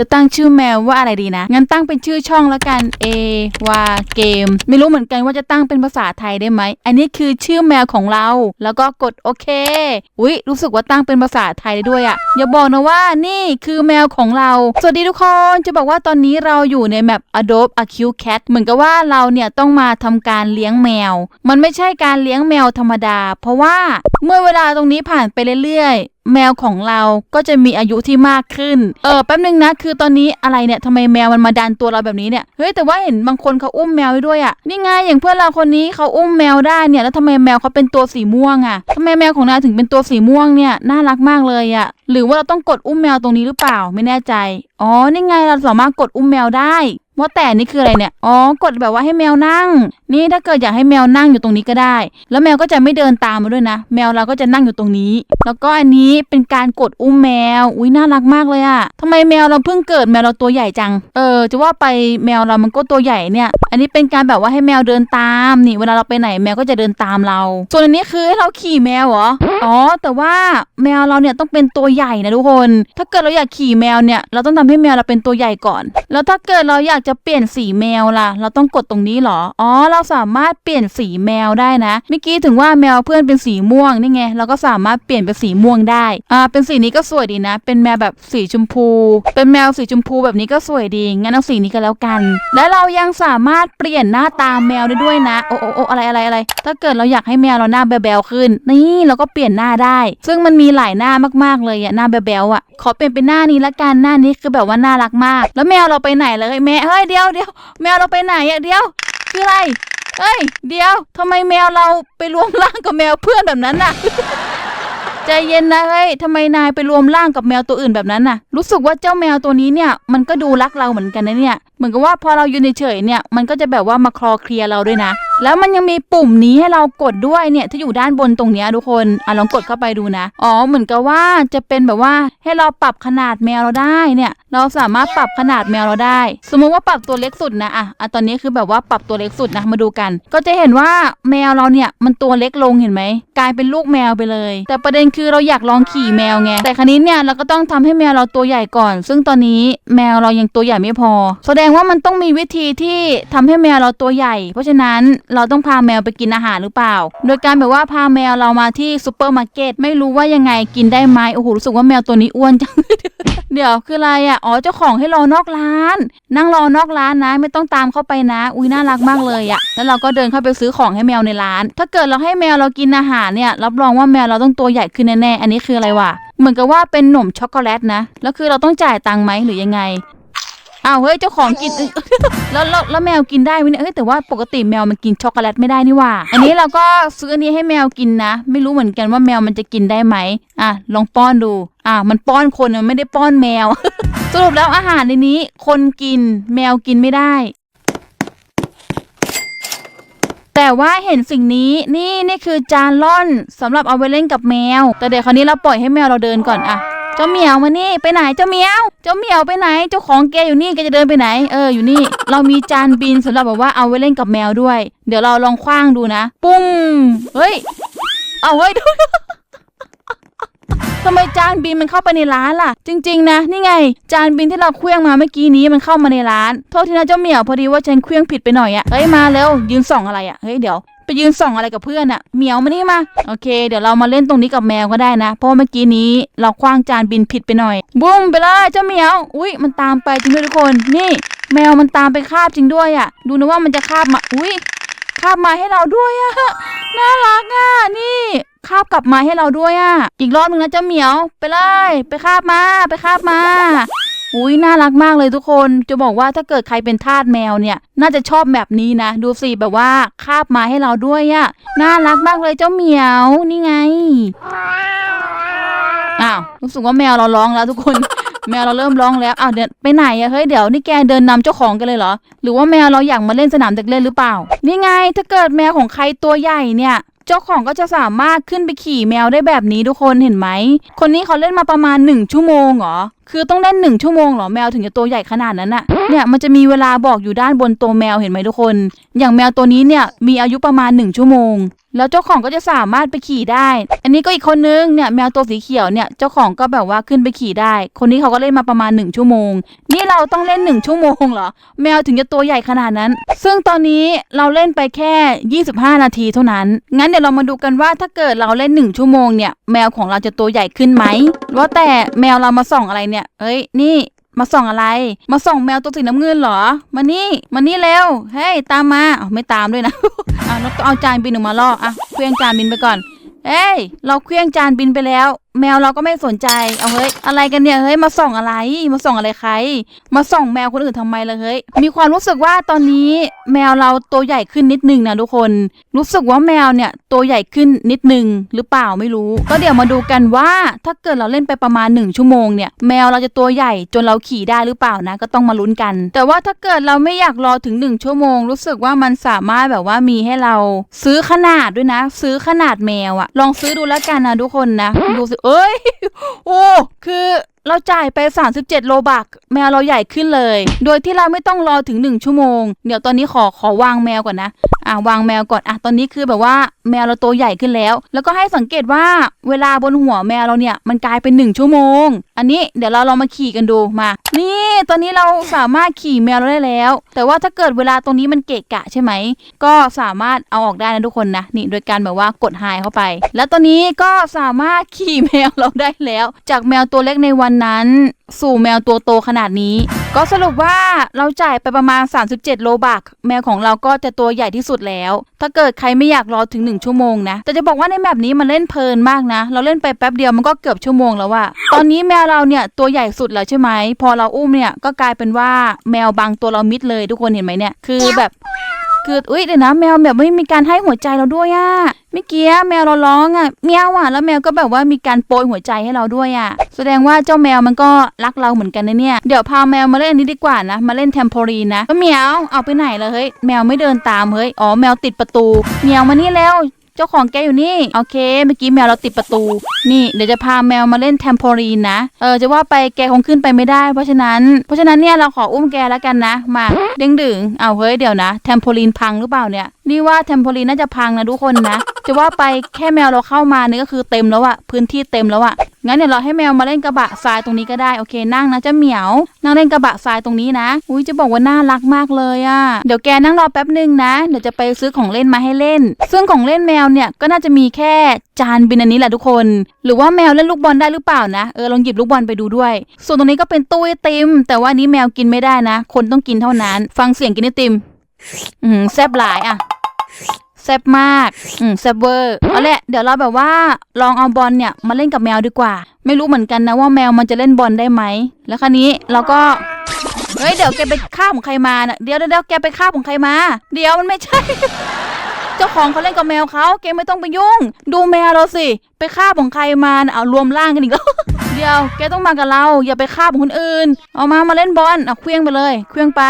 จะตั้งชื่อแมวว่าอะไรดีนะ งั้นตั้งเป็นชื่อช่องแล้วกัน A วาเกม ไม่รู้เหมือนกันว่าจะตั้งเป็นภาษาไทยได้ไหม อันนี้คือชื่อแมวของเรา แล้วก็กดโอเค อุ๊ย รู้สึกว่าตั้งเป็นภาษาไทยได้ด้วยอะอย่าบอกนะว่านี่คือแมวของเรา สวัสดีทุกคน จะบอกว่าตอนนี้เราอยู่ในแมป Adobe a c u Cat เหมือนกับว่าเราเนี่ยต้องมาทำการเลี้ยงแมว มันไม่ใช่การเลี้ยงแมวธรรมดา เพราะว่า เมื่อเวลาตรงนี้ผ่านไปเรื่อยๆ แมวของเราก็จะมีอายุที่มากขึ้น เออแป๊บนึงนะ คือตอนนี้อะไรเนี่ยทำไมแมวมันมาดันตัวเราแบบนี้เนี่ย เฮ้ยแต่ว่าเห็นบางคนเขาอุ้มแมวไว้ด้วยอะ่ะ นี่ไงอย่างเพื่อนเราคนนี้เขาอุ้มแมวได้เนี่ย แล้วทำไมแมวเขาเป็นตัวสีม่วงอะ่ะทำไมแมวของนายถึงเป็นตัวสีม่วงเนี่ย น่ารักมากเลยอะ่ะ หรือว่าเราต้องกดอุ้มแมวตรงนี้หรือเปล่า ไม่แน่ใจ อ๋อ นี่ไงเราสามารถกดอุ้มแมวได้ ว่าแต่นี่คืออะไรเนี่ย อ๋อ กดแบบว่าให้แมวนั่ง นี่ถ้าเกิดอยากให้แมวนั่งอยู่ตรงนี้ก็ได้ แล้วแมวก็จะไม่เดินตามมาด้วยนะ แมวเราก็จะนั่งอยู่ตรงนี้ แล้วก็อันนี้เป็นการกดอุ้มแมว อุ้ยน่ารักมากเลยอะทำไมแมวเราเพิ่งเกิดแมวเราตัวใหญ่จัง เออ จะว่าไปแมวเรามันก็ตัวใหญ่เนี่ย อันนี้เป็นการแบบว่าให้แมวเดินตาม นี่ เวลาเราไปไหนแมวก็จะเดินตามเรา ส่วนอันนี้คือให้เราขี่แมวเหรอ อ๋อ แต่ว่าแมวเราเนี่ยต้องเป็นตัวใหญ่นะทุกคน ถ้าเกิดเราอยากขี่แมวเนี่ย เราต้องทำให้แมวเราเป็นตัวใหญ่ก่อน แล้วถ้าเกิดเราอยากจะเปลี่ยนสีแมวล่ะ เราต้องกดตรงนี้เหรอ อ๋อ เราสามารถเปลี่ยนสีแมวได้นะ เมื่อกี้ถึงว่าแมวเพื่อนเป็นสีม่วงนี่ไง เราก็สามารถเปลี่ยนเป็นสีม่วงได้ อ่า เป็นสีนี้ก็สวยดีนะ เป็นแมวแบบสีชมพู เป็นแมวสีชมพูแบบนี้ก็สวยดี งั้นเอาสีนี้ก็แล้วกัน และเรายังสามารถเปลี่ยนหน้าตาแมวได้ด้วยนะ โอ้โอ้โอ้อะไรอะไรอะไร ถ้าเกิดเราอยากให้แมวเราหน้าแบวๆขึ้น นี่เราก็เปลี่ยนหน้าได้ ซึ่งมันมีหลายหน้ามากๆเลยอะหน้าแบวๆอะขอเปลี่ยนเป็นหน้านี้ละกัน หน้านี้คือแบบว่าน่ารักมาก แล้วแมวเราไปไหนเลยแม่เ้ยเดียวเดียวแมวเราไปไหนอะเดียวคืออะไรเฮ้ย เดียวทำไมแมวเราไปรวมร่างกับแมวเพื่อนแบบนั้นน่ะ ใจเย็นนะเฮ้ยทำไมนายไปรวมร่างกับแมวตัวอื่นแบบนั้นน่ะ รู้สึกว่าเจ้าแมวตัวนี้เนี่ยมันก็ดูรักเราเหมือนกันนะเนี่ย เหมือนกับว่าพอเราอยู่เฉยเนี่ยมันก็จะแบบว่ามาคลอเคลียเราด้วยนะ แล้วมันยังมีปุ่มนี้ให้เรากดด้วยเนี่ยที่อยู่ด้านบนตรงนี้ทุกคนอะลองกดเข้าไปดูนะ อ๋อเหมือนกับว่าจะเป็นแบบว่าให้เราปรับขนาดแมวเราได้เนี่ย เราสามารถปรับขนาดแมวเราได้ สมมุติว่าปรับตัวเล็กสุดนะอะอะตอนนี้คือแบบว่าปรับตัวเล็กสุดนะมาดูกัน ก็จะเห็นว่าแมวเราเนี่ยมันตัวเล็กลงเห็นไหมกลายเป็นลูกแมวไปเลย แต่ประเด็นคือเราอยากลองขี่แมวไง แต่ครั้นี้เนี่ยเราก็ต้องทำให้แมวเราตัวใหญ่ก่อน ซึ่งตอนนี้แมวเรายังตัวใหญ่ไม่พอ แสดงว่ามันต้องมีวิธีที่ทำให้แมวเราตัวใหญ่ เพราะฉะนั้นเราต้องพาแมวไปกินอาหารหรือเปล่า โดยการแบบว่าพาแมวเรามาที่ซูเปอร์มาร์เก็ตไม่รู้ว่ายังไงกินได้ไหมโอ้โหรู้สึกว่าแมวตัวนี้อ้วนจังเดี๋ยวคืออะไรอะ อ๋อ เจ้าของให้รอนอกร้าน นั่งรอนอกร้านนะ ไม่ต้องตามเข้าไปนะ อุ้ยน่ารักมากเลยอะ แล้วเราก็เดินเข้าไปซื้อของให้แมวในร้าน ถ้าเกิดเราให้แมวเรากินอาหารเนี่ย รับรองว่าแมวเราต้องตัวใหญ่ขึ้นแน่ๆ อันนี้คืออะไรวะ เหมือนกับว่าเป็นหนมช็อกโกแลตนะ แล้วคือเราต้องจ่ายตังค์ไหมหรือยังไง อ้าวเฮ้ยเจ้าของกินแล้วแล้วแล้วแมวกินได้ไหมเนี่ยเฮ้ยแต่ว่าปกติแมวมันกินช็อกโกแลตไม่ได้นี่ว่า อันนี้เราก็ซื้ออันนี้ให้แมวกินนะ ไม่รู้เหมือนกันว่าแมวมันจะกินได้ไหมอะลองป้อนดูอะมันป้อนคนมันไม่ได้ป้อนแมว สรุปแล้วอาหารในนี้ คนกินแมวกินไม่ได้ แต่ว่าเห็นสิ่งนี้นี่นี่คือจานล่อนสำหรับเอาไปเล่นกับแมว แต่เดี๋ยวคราวนี้เราปล่อยให้แมวเราเดินก่อนอะเจ้าเหมียวมานี่ไปไหนเจ้าเหมียว เจ้าเหมียวไปไหน เจ้าของแกอยู่นี่แกจะเดินไปไหนเอออยู่นี่ เรามีจานบินสำหรับแบบว่าเอาไว้เล่นกับแมวด้วย เดี๋ยวเราลองคว้างดูนะ ปุ้งเฮ้ยเอาเฮ้ยดู ทำไมจานบินมันเข้าไปในร้านล่ะ จริง ๆ นะ นี่ไง จานบินที่เราเคลื่องมาเมื่อกี้นี้มันเข้ามาในร้าน โทษทีนะเจ้าเหมียวพอดีว่าฉันเคลื่องผิดไปหน่อยอะเฮ้ยมาแล้วยืนส่องอะไรอะเฮ้ยเดี๋ยวไปยืนส่องอะไรกับเพื่อนอะเหมียวมานี่มาโอเค เดี๋ยวเรามาเล่นตรงนี้กับแมวก็ได้นะ เพราะเมื่อกี้นี้เราคว้างจานบินผิดไปหน่อย บุ้มไปเลยเจ้าเหมียว อุ้ยมันตามไปจริงด้วยทุกคน นี่ แมวมันตามไปคาบจริงด้วยอะดูนะว่ามันจะคาบมาอุ้ยคาบมาให้เราด้วยอะน่ารักอะนี่ คาบกลับมาให้เราด้วยอะ่ะ อีกรอบหนึ่งนะเจ้าเหมียว ไปเลย ไปคาบมา ไปคาบมาอุ้ยน่ารักมากเลยทุกคน จะบอกว่าถ้าเกิดใครเป็นทาสแมวเนี่ย น่าจะชอบแบบนี้นะ ดูสิแบบว่าคาบมาให้เราด้วยอะ่ะ น่ารักมากเลยเจ้าเหมียว นี่ไง อ้าวรู้สึกว่าแมวเราร้องแล้วทุกคน แมวเราเริ่มร้องแล้ว อ้าวเดี๋ยวไปไหนอะเฮ้ยเดี๋ยวนี่แกเดินนำเจ้าของกันเลยเหรอ หรือว่าแมวเราอยากมาเล่นสนามเด็กเล่นหรือเปล่า นี่ไงถ้าเกิดแมวของใครตัวใหญ่เนี่ย เจ้าของก็จะสามารถขึ้นไปขี่แมวได้แบบนี้ทุกคนเห็นไหม คนนี้เขาเล่นมาประมาณ 1 ชั่วโมงเหรอ คือต้องเล่นหนึ่งชั่วโมงเหรอแมวถึงจะตัวใหญ่ขนาดนั้นอะ เนี่ยมันจะมีเวลาบอกอยู่ด้านบนตัวแมวเห็นไหมทุกคน อย่างแมวตัวนี้เนี่ยมีอายุประมาณหนึ่งชั่วโมง แล้วเจ้าของก็จะสามารถไปขี่ได้ อันนี้ก็อีกคนนึงเนี่ยแมวตัวสีเขียวเนี่ยเจ้าของก็แบบว่าขึ้นไปขี่ได้ คนนี้เขาก็เล่นมาประมาณหนึ่งชั่วโมง นี่เราต้องเล่นหนึ่งชั่วโมงเหรอ แมวถึงจะตัวใหญ่ขนาดนั้น ซึ่งตอนนี้เราเล่นไปแค่ 25 นาทีเท่านั้น งั้นเดี๋ยวเรามาดูกันว่าถ้าเกิดเราเล่นหนึ่งชั่วโมงเนี่ยแมวของเราจะตัวใหญ่ขึ้นไหมว่าแต่แมวเรามาส่องอะไรเนี่ยเอ้ยนี่ มาส่องอะไร มาส่องแมวตัวสีน้ำเงินเหรอ มานี่มานี่เร็ว เฮ้ยตามมาอ้าไม่ตามด้วยนะอะแล้วก็เอาจานบินออกมาล่ออะเคลื่องจานบินไปก่อนเอ้ย เราเคลื่องจานบินไปแล้ว แมวเราก็ไม่สนใจ เอาเฮ้ย อะไรกันเนี่ย เฮ้ย มาส่องอะไร มาส่องอะไรใคร มาส่องแมวคนอื่นทำไมล่ะเฮ้ย มีความรู้สึกว่าตอนนี้แมวเราตัวใหญ่ขึ้นนิดนึงนะทุกคน รู้สึกว่าแมวเนี่ยตัวใหญ่ขึ้นนิดนึงหรือเปล่าไม่รู้ ก็เดี๋ยวมาดูกันว่าถ้าเกิดเราเล่นไปประมาณหนึ่งชั่วโมงเนี่ย แมวเราจะตัวใหญ่จนเราขี่ได้หรือเปล่านะ ก็ต้องมาลุ้นกัน แต่ว่าถ้าเกิดเราไม่อยากรอถึงหนึ่งชั่วโมง รู้สึกว่ามันสามารถแบบว่ามีให้เราซื้อขนาดด้วยนะ ซื้อขนาดแมวอะลองซื้อดูแล้วกันนะทุกคนนะดูสิเอ้ยโอ้คือ เราจ่ายไป 37 โลบักแมวเราใหญ่ขึ้นเลย โดยที่เราไม่ต้องรอถึง 1 ชั่วโมง เดี๋ยวตอนนี้ขอขอวางแมวก่อนนะ อ่าวางแมวก่อน อะ ตอนนี้คือแบบว่าแมวเราตัวใหญ่ขึ้นแล้ว แล้วก็ให้สังเกตว่าเวลาบนหัวแมวเราเนี่ยมันกลายเป็น 1 ชั่วโมง อันนี้เดี๋ยวเราลองมาขี่กันดูมา นี่ตอนนี้เราสามารถขี่แมวเราได้แล้ว แต่ว่าถ้าเกิดเวลาตรงนี้มันเกะกะใช่ไหม ก็สามารถเอาออกได้นะทุกคนนะ นี่โดยการแบบว่ากดไฮเข้าไป แล้วตอนนี้ก็สามารถขี่แมวเราได้แล้ว จากแมวตัวเล็กในวันนั้นสู่แมวตัวโตขนาดนี้ ก็สรุปว่าเราจ่ายไปประมาณ 37 โลบักแมวของเราก็จะตัวใหญ่ที่สุดแล้ว ถ้าเกิดใครไม่อยากรอถึง 1 ชั่วโมงนะ แต่จะบอกว่าในแบบนี้มันเล่นเพลินมากนะ เราเล่นไปแป๊บเดียวมันก็เกือบชั่วโมงแล้วอะตอนนี้แมวเราเนี่ยตัวใหญ่สุดแล้วใช่ไหม พอเราอุ้มเนี่ยก็กลายเป็นว่าแมวบางตัวเรามิดเลยทุกคนเห็นไหมเนี่ย คือแบบ คืออุ้ยเดี๋ยวนะแมวแบบไม่มีการให้หัวใจเราด้วยอะเมื่อกี้แมวเราร้องอะเมียวอะแล้วแมวก็แบบว่ามีการโปรยหัวใจให้เราด้วยอะแสดงว่าเจ้าแมวมันก็รักเราเหมือนกันนะเนี่ยเดี๋ยวพาแมวมาเล่นอันนี้ดีกว่านะมาเล่นแทมโพลีนนะเมียวเอาไปไหนเลยเฮ้ยแมวไม่เดินตามเฮ้ยอ๋อแมวติดประตูเมียวมานี่แล้ว เจ้าของแกอยู่นี่ โอเค เมื่อกี้แมวเราติดประตู นี่เดี๋ยวจะพาแมวมาเล่นแทมโพลีนนะ เออจะว่าไปแกคงขึ้นไปไม่ได้ เพราะฉะนั้น เพราะฉะนั้นเนี่ยเราขออุ้มแกแล้วกันนะ มาเด้งดึงเอาเฮ้ยเดี๋ยวนะแทมโพลีนพังหรือเปล่าเนี่ย นี่ว่าแทมโพลีน่าจะพังนะทุกคนนะ จะว่าไปแค่แมวเราเข้ามานี่ก็คือเต็มแล้วอะพื้นที่เต็มแล้วอะงั้นเดี๋ยวเราให้แมวมาเล่นกระบะทรายตรงนี้ก็ได้โอเคนั่งนะเจ้าเหมียว นั่งเล่นกระบะทรายตรงนี้นะ อุ้ยจะบอกว่าน่ารักมากเลยอะเดี๋ยวแกนั่งรอแป๊บหนึ่งนะ เดี๋ยวจะไปซื้อของเล่นมาให้เล่น ซึ่งของเล่นแมวเนี่ยก็น่าจะมีแค่จานบินอันนี้แหละทุกคน หรือว่าแมวเล่นลูกบอลได้หรือเปล่านะเออลองหยิบลูกบอลไปดูด้วย ส่วนตรงนี้ก็เป็นตู้ไอติม แต่ว่านี้แมวกินไม่ได้นะ คนต้องกินเท่านั้น ฟังเสียงกินไอติม อืมแซบหลายอะ แซบมาก อืมแซบเวอร์เอาแหละเดี๋ยวเราแบบว่าลองเอาบอลเนี่ยมาเล่นกับแมวดีกว่า ไม่รู้เหมือนกันนะว่าแมวมันจะเล่นบอลได้ไหม แล้วคราวนี้เราก็ เฮ้ยเดี๋ยวแกไปฆ่าของใครมาน่ะเดี๋ยวเดี๋ยวเดี๋ยวแกไปฆ่าของใครมา เดี๋ยวมันไม่ใช่ เจ้าของเขาเล่นกับแมวเขาแกไม่ต้องไปยุ่ง ดูแมวเราสิ ไปฆ่าของใครมาน่ะเอารวมร่างกันอีกแล้ว เดี๋ยวแกต้องมากับเรา อย่าไปฆ่าของคนอื่น เอามามาเล่นบอลเอาเคลี้ยงไปเลยเคลี้ยงไป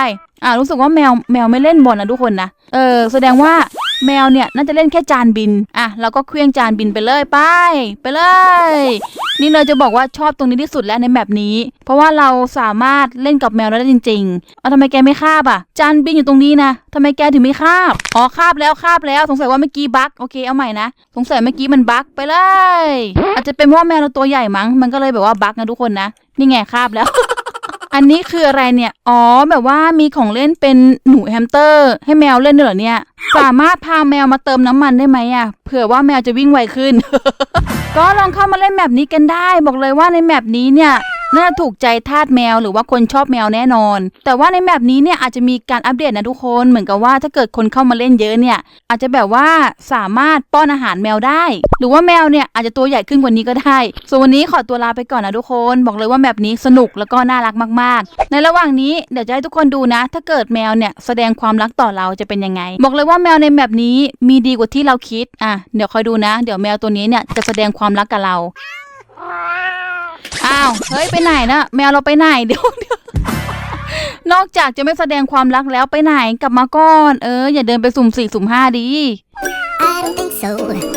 อ่ารู้สึกว่าแมวแมวไม่เล่นบอลนะทุกคนนะ เออ แสดงว่า แมวเนี่ยน่าจะเล่นแค่จานบิน อะเราก็เคลี้ยงจานบินไปเลยไป ไปเลย นี่เลยจะบอกว่าชอบตรงนี้ที่สุดแล้วในแบบนี้ เพราะว่าเราสามารถเล่นกับแมวได้จริงๆเอาทำไมแกไม่คาบอะ จานบินอยู่ตรงนี้นะทำไมแกถึงไม่คาบ อ๋อคาบแล้วคาบแล้ว สงสัยว่าเมื่อกี้บั๊กโอเคเอาใหม่นะ สงสัยเมื่อกี้มันบั๊กไปเลย อาจจะเป็นเพราะว่าแมวเราตัวใหญ่มั้ง มันก็เลยแบบว่าบั๊กนะทุกคนนะ นี่ไงคาบแล้ว อันนี้คืออะไรเนี่ย อ๋อ แบบว่ามีของเล่นเป็นหนูแฮมสเตอร์ ให้แมวเล่นด้วยเหรอเนี่ย สามารถพาแมวมาเติมน้ำมันได้ไหมอะ เผื่อว่าแมวจะวิ่งไวขึ้น ก็ลองเข้ามาเล่นแมปนี้กันได้ บอกเลยว่าในแมปนี้เนี่ย น่าถูกใจทาสแมว หรือว่าคนชอบแมวแน่นอน แต่ว่าในแมปนี้เนี่ยอาจจะมีการอัปเดตนะทุกคน เหมือนกับว่าถ้าเกิดคนเข้ามาเล่นเยอะเนี่ย อาจจะแบบว่าสามารถป้อนอาหารแมวได้ หรือว่าแมวเนี่ยอาจจะตัวใหญ่ขึ้นกว่านี้ก็ได้ ส่วนวันนี้ขอตัวลาไปก่อนนะทุกคน บอกเลยว่าแบบนี้สนุกแล้วก็น่ารักมาก ๆ ในระหว่างนี้เดี๋ยวจะให้ทุกคนดูนะ ถ้าเกิดแมวเนี่ยแสดงความรักต่อเราจะเป็นยังไง บอกเลยว่าแมวในแบบนี้มีดีกว่าที่เราคิด อะ เดี๋ยวคอยดูนะ เดี๋ยวแมวตัวนี้เนี่ยจะแสดงความรักกับเรา อ้าวเฮ้ยไปไหนนะแมวเราไปไหนเดี๋ยวเดี๋ยวนอกจากจะไม่แสดงความรักแล้วไปไหนกลับมาก่อน เออ อย่าเดินไปสุ่มสี่สุ่มห้าดี I don't think so.